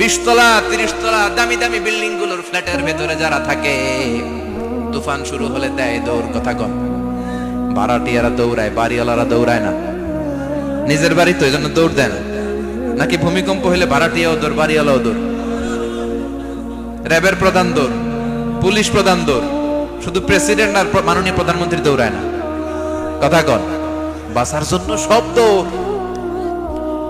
বিশ তলা তিরিশ তলা দামি দামি বিল্ডিংগুলোর ফ্ল্যাটের ভেতরে যারা থাকে, তুফান শুরু হলে দেয় দৌড় কথা কন ভাড়াটিয়ারা দৌড়ায়, বাড়িওয়ালারা দৌড়ায় না। নিজের বাড়ি তো এই জন্য দৌড় দেয় না। নাকি ভূমিকম্প হলে ভাড়াটিয়াও দৌড়, বাড়িওয়ালাও দৌড়? র্যাবের প্রধান দৌড়, পুলিশ প্রধান দৌড়। শুধু প্রেসিডেন্ট আর মাননীয় প্রধানমন্ত্রী দৌড়ায় না। কথা কন বাসার জন্য সব দৌড়।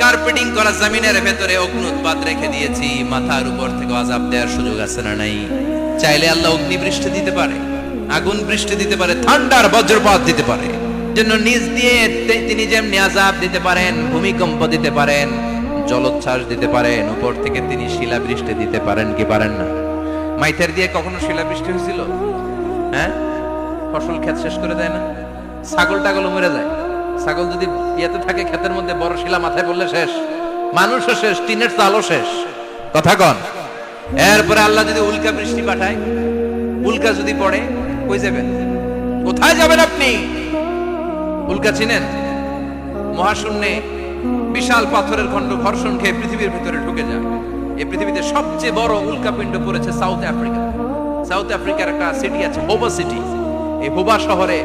কার্পেটিং করা জমিনের ভেতরে অগ্নুৎপাত রেখে দিয়েছি। মাথার উপর থেকে আজাব দেওয়ার সুযোগ আছে না নাই? চাইলে আল্লাহ অগ্নি বৃষ্টি দিতে পারে, আগুন বৃষ্টি দিতে পারে, ঠান্ডার বজ্রপাত দিতে পারে। জন্য নিজ দিয়ে তিনি যেমনি আজাব দিতে পারেন, ভূমিকম্প দিতে পারেন, জলোচ্ছ্বাস দিতে পারেন, উপর থেকে তিনি শিলা বৃষ্টি দিতে পারেন কি পারেন না? মাইথের দিয়ে কখনো শিলা বৃষ্টি হয়েছিল? হ্যাঁ? ফসল ক্ষেত শেষ করে দেয় না? ছাগল টাগল মরে যায়। ছাগল যদি ইয়েতে থাকে, ক্ষেতের মধ্যে বড় শিলা মাথায় পড়লে শেষ। মানুষও শেষ, টিনের চালও শেষ। কথা কন। এরপরে আল্লাহ যদি উল্কা বৃষ্টি পাঠায়, উল্কা যদি পড়ে, কই যাবেন? কোথায় যাবেন আপনি? উল্কা চিনেন? মহাশূন্যে বিশাল পাথরের খণ্ড ঘর্ষণ খেয়ে পৃথিবীর ভিতরে ঢুকে যায়। এই পৃথিবীতে সবচেয়ে বড় উল্কাপিণ্ড পড়েছে সাউথ আফ্রিকা। সাউথ আফ্রিকার একটা সিটি আছে, হোবা সিটি এই হোবা শহরে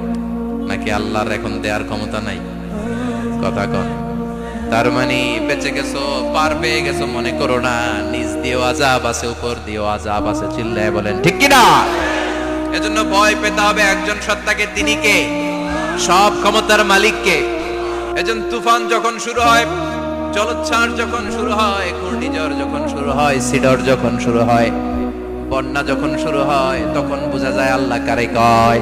নাকি আল্লাহর এখন দেওয়ার ক্ষমতা নাই? কথা কন। তার মানে বেঁচে গেছো, পার পেয়ে গেছো, মনে করো না নিজ দিয়েও আজাব আছে, উপর দিয়েও আজাব আছে, চিল্লায় বলেন, ঠিক কি না এজন্য ভয় পেতে হবে একজন সত্তাকে, তিনি কে? সব ক্ষমতার মালিককে। এজন্য তুফান যখন শুরু হয়, জলোচ্ছ্বাস যখন শুরু হয়, ঘূর্ণিঝড় যখন শুরু হয়, সিডর যখন শুরু হয়, বন্যা যখন শুরু হয়, তখন বোঝা যায় আল্লাহ কারে কয়।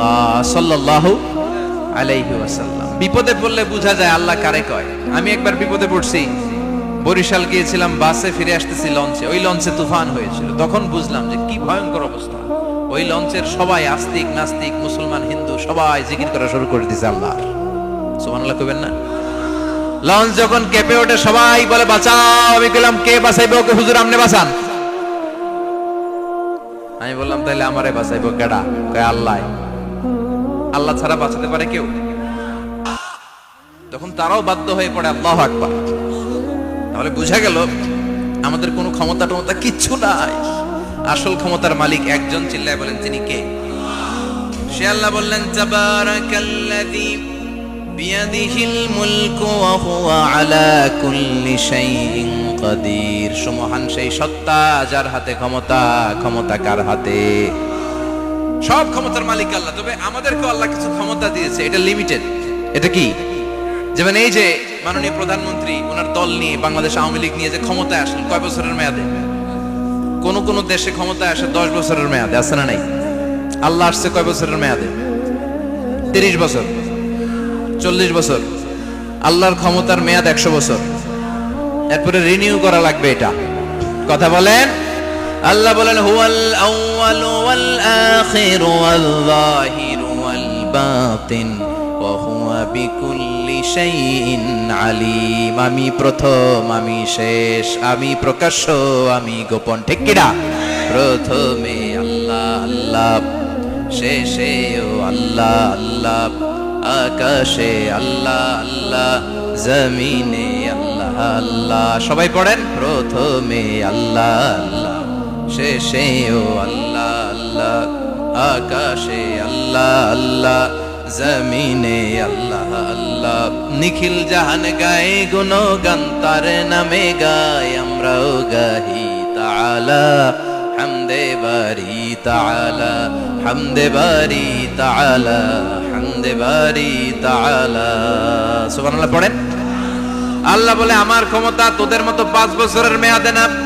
রাসুল্লাহ সাল্লাহ আলাইহি ওয়াসাল্লাম। বিপদে পড়লে বোঝা যায় আল্লাহ কারে কয়। আমি একবার বিপদে পড়ছি। বরিশাল গিয়েছিলাম, বাসে ফিরে আসতেছি লঞ্চে। ওই লঞ্চে তুফান হয়েছিল। তখন বুঝলাম যে কি ভয়ঙ্কর অবস্থা। ওই লঞ্চের সবাই আস্তিক, নাস্তিক, মুসলমান, হিন্দু, সবাই জিকির করা শুরু করে দিছে আল্লাহ সুবহানাল্লাহ কইবেন না? লঞ্চ যখন কেঁপে ওঠে, সবাই বলে, বাঁচাও! আমি গেলাম কে বাঁচাইবে ওকে? হুজুর আমনে বাঁচান। আমি বললাম তাহলে আমারে বাঁচাইবো কেডা? কয়, আল্লাহ। আল্লাহ ছাড়া বাঁচাতে পারে কেউ? তখন তারাও বাধ্য হয়ে পড়ে, আল্লাহ আকবার। তাহলে বুঝা গেল, আমাদের কোনো ক্ষমতা টমতা কিচ্ছু নাই। আসল ক্ষমতার মালিক একজন চিল্লায় বলেন, তিনি কে? সে আল্লাহ বললেন, তাবারাকাল্লাযী বিয়াদিহিল মুলকু ওয়া হুয়া আলা কুল্লি শাইইন সেই সত্তা, যার হাতে ক্ষমতা ক্ষমতা কার হাতে? সব ক্ষমতার মালিক আল্লাহ, তবে আমাদেরকে আল্লাহ কিছু ক্ষমতা দিয়েছে, এটা লিমিটেড এটা কি? যেমন এই যে মাননীয় প্রধানমন্ত্রী, ওনার দল নিয়ে বাংলাদেশ আওয়ামী লীগ নিয়ে যে ক্ষমতায় আসেন কয় বছরের মেয়াদে? কোন কোন দেশে ক্ষমতায় আসে দশ বছরের মেয়াদে, আছে না নাই? আল্লাহ আসছে কয় বছরের মেয়াদে? তিরিশ বছর। চল্লিশ বছর। আল্লাহর ক্ষমতার মেয়াদ একশো বছর। এরপরে রিনিউ করা লাগবে এটা। কথা বলেন। আল্লাহ বলেন, হুয়াল আউয়াল ওয়াল আখির ওয়াল যাহির ওয়াল বাতিন, ওয়া হুয়া বিকুল্লি শাইইন আলিম। আমি প্রথম, আমি শেষ, আমি প্রকাশ্য, আমি গোপন, ঠিক কিনা? প্রথমে আল্লাহ আল্লাহ, শেষে ও আল্লাহ আল্লাহ, আকাশে আল্লাহ আল্লাহ, জমিনে আল্লাহ আল্লাহ। সবাই পড়েন? প্রথমে আল্লাহ আল্লাহ। শেষেও আল্লাহ আল্লাহ, আকাশে আল্লাহ আল্লাহ, জমিনে আল্লাহ আল্লাহ। নিখিল জাহান গায়ে গুণ গান তার নামে গায় আমরাও গাহি তাআলা। হামদে বারি তাআলা, হামদে বারি তাআলা, হামদে বারি তাআলা। সুবহানাল্লাহ আল্লাহ বলে, আমার ক্ষমতা তোদের মতো পাঁচ বছরের মেয়াদে না।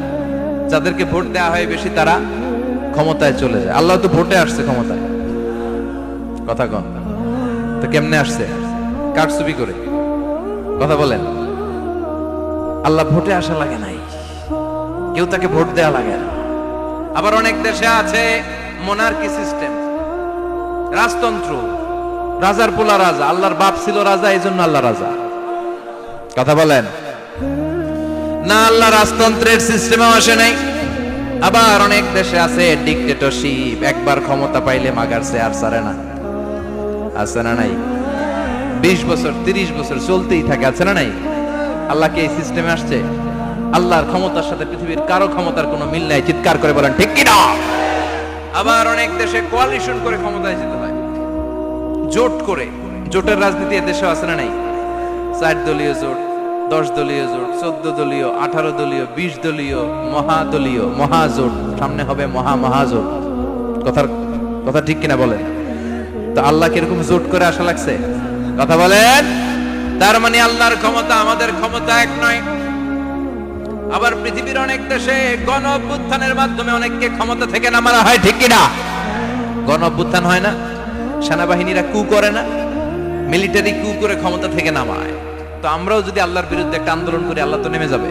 যাদেরকে ভোট দেওয়া হয় বেশি, তারা ক্ষমতায় চলে যায়। আল্লাহ তো ভোটে আসছে ক্ষমতায়। কথা কন। তো কেমনে আসছে? কারচুপি করে? কথা বলেন। আল্লাহ ভোটে আসা লাগে নাই। কেউ তাকে ভোট দেওয়া লাগে না। আবার অনেক দেশে আছে মোনার্কি সিস্টেম রাজতন্ত্র। রাজার পোলা রাজা। আল্লাহর বাপ ছিল রাজা এই জন্য আল্লাহ রাজা। কথা বলেন। না আল্লাহ রাজতন্ত্রের সিস্টেমেও আসে নাই। আবার অনেক দেশে আছে ডিকটেটরশিপ একবার ক্ষমতা পাইলে মাগার সে আর সারে না। আছে না নাই? বিশ বছর, তিরিশ বছর চলতেই থাকে, আছে না নাই? আল্লাহ কি এই সিস্টেমে আসছে? আল্লাহর ক্ষমতার সাথে পৃথিবীর কারও ক্ষমতার কোনো মিল নাই। চিৎকার করে বলেন, ঠিক কিনা? আবার অনেক দেশে কোয়ালিশন করে ক্ষমতায় যেতে হয়। জোট করে। জোটের রাজনীতি দেশে আছে না নাই? চার দলীয় জোট দশ দলীয় জোট, চোদ্দ দলীয়, আঠারো দলীয়, বিশ দলীয় মহাদলীয় মহাজোট সামনে হবে মহা মহাজোট কথার, কথা ঠিক কিনা বলেন? তো আল্লাহ কীরকম জোট করে আসা লাগছে? কথা বলেন? তার মানে আল্লাহর ক্ষমতা আমাদের ক্ষমতা এক নয়। আবার পৃথিবীর অনেক দেশে গণ অভ্যুত্থানের মাধ্যমে অনেককে ক্ষমতা থেকে নামানো হয়, ঠিক কিনা? গণ অভ্যুত্থান হয় না। সেনাবাহিনীরা কু করে না। মিলিটারি কু করে ক্ষমতা থেকে নামায়। তো আমরাও যদি আল্লাহর বিরুদ্ধে একটা আন্দোলন করি, আল্লাহ তো নেমে যাবে।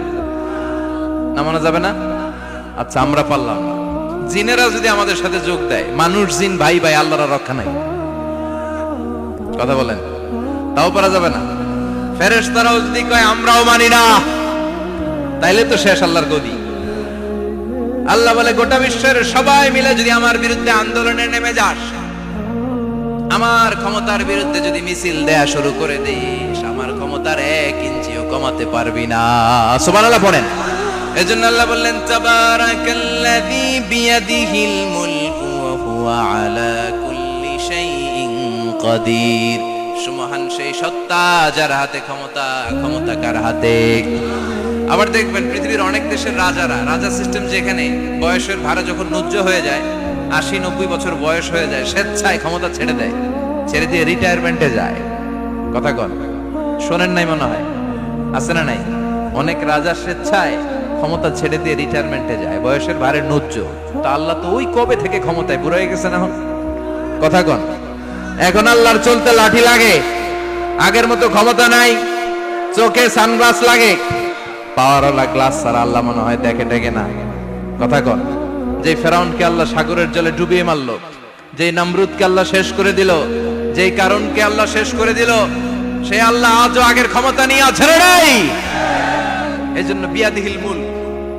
নামানো যাবে না? আচ্ছা আমরা পারলাম। না জিনেরা যদি আমাদের সাথে যোগ দেয়, মানুষ, জিন, ভাই ভাই, আল্লাহর রক্ষা নাই। কথা বলেন। তাও পারা যাবে না। ফেরেশতারাও যদি কয়, আমরাও মানি না, তাইলে তো শেষ আল্লাহর গদি। আল্লাহ বলে, গোটা বিশ্বের সবাই মিলে যদি আমার বিরুদ্ধে আন্দোলনে নেমে যাস আমার ক্ষমতার বিরুদ্ধে যদি মিছিল দেয়া শুরু করে দিস, আমার ক্ষমতার এক ইঞ্চিও কমাতে পারবি না। সুবহানাল্লাহ পড়েন। এজন্য আল্লাহ বললেন কুল্লি সুমহান সেই সত্তা যার হাতে ক্ষমতা ক্ষমতা কার হাতে? আবার দেখবেন পৃথিবীর অনেক দেশের রাজারা, রাজা সিস্টেম যেখানে বয়সের ভাড়া যখন নুজ্জ হয়ে যায় আশি নব্বই বছর বয়স হয়ে যায়, স্বেচ্ছায় ক্ষমতা ছেড়ে দেয়, ছেড়ে দিয়ে রিটায়ারমেন্টে যায়। কথা কন, শোনেন নাই মনে হয়? আছে না নাই? অনেক রাজা স্বেচ্ছায় ক্ষমতা ছেড়ে দিয়ে রিটায়ারমেন্টে যায়, বয়সের ভারে নুচ্চ তা আল্লাহ তো ওই কবে থেকে ক্ষমতায় বুড়ো হয়ে গেছে না এখন? কথা কন, এখন আল্লাহর চলতে লাঠি লাগে, আগের মতো ক্ষমতা নাই, চোখে সানগ্লাস লাগে পাওয়ারওয়ালা গ্লাস ছাড়া আল্লাহ মনে হয় দেখে টেকে না। কথা কন। যে ফেরাউনকে আল্লাহ সাগরের জলে ডুবিয়ে মারলো, যেই নামরুদকে আল্লাহ শেষ করে দিল, যেই কারণকে আল্লাহ শেষ করে দিল, সে আল্লাহ আজও আগের ক্ষমতা নিয়ে আছে নাই। এই জন্য বিয়াদিহিল মুল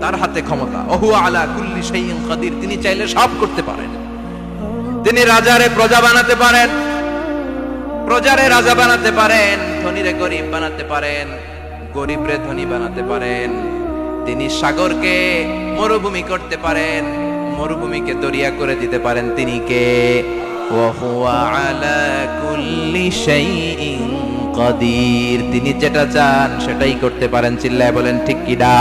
তার হাতে ক্ষমতা। ওহু আলা কুল্লি শাইইন কাদির, তিনি চাইলে সব করতে পারেন। তিনি রাজারে প্রজা বানাতে পারেন। প্রজারে রাজা বানাতে পারেন, ধনীরে গরিব বানাতে পারেন, গরিবরে ধনী বানাতে পারেন। তিনি সাগরকে মরুভূমি করতে পারেন। মরুভূমিকে দরিয়া করে দিতে পারেন তিনি কে? তিনি যেটা চান সেটাই করতে পারেন, চিল্লায় বলেন, ঠিক কিনা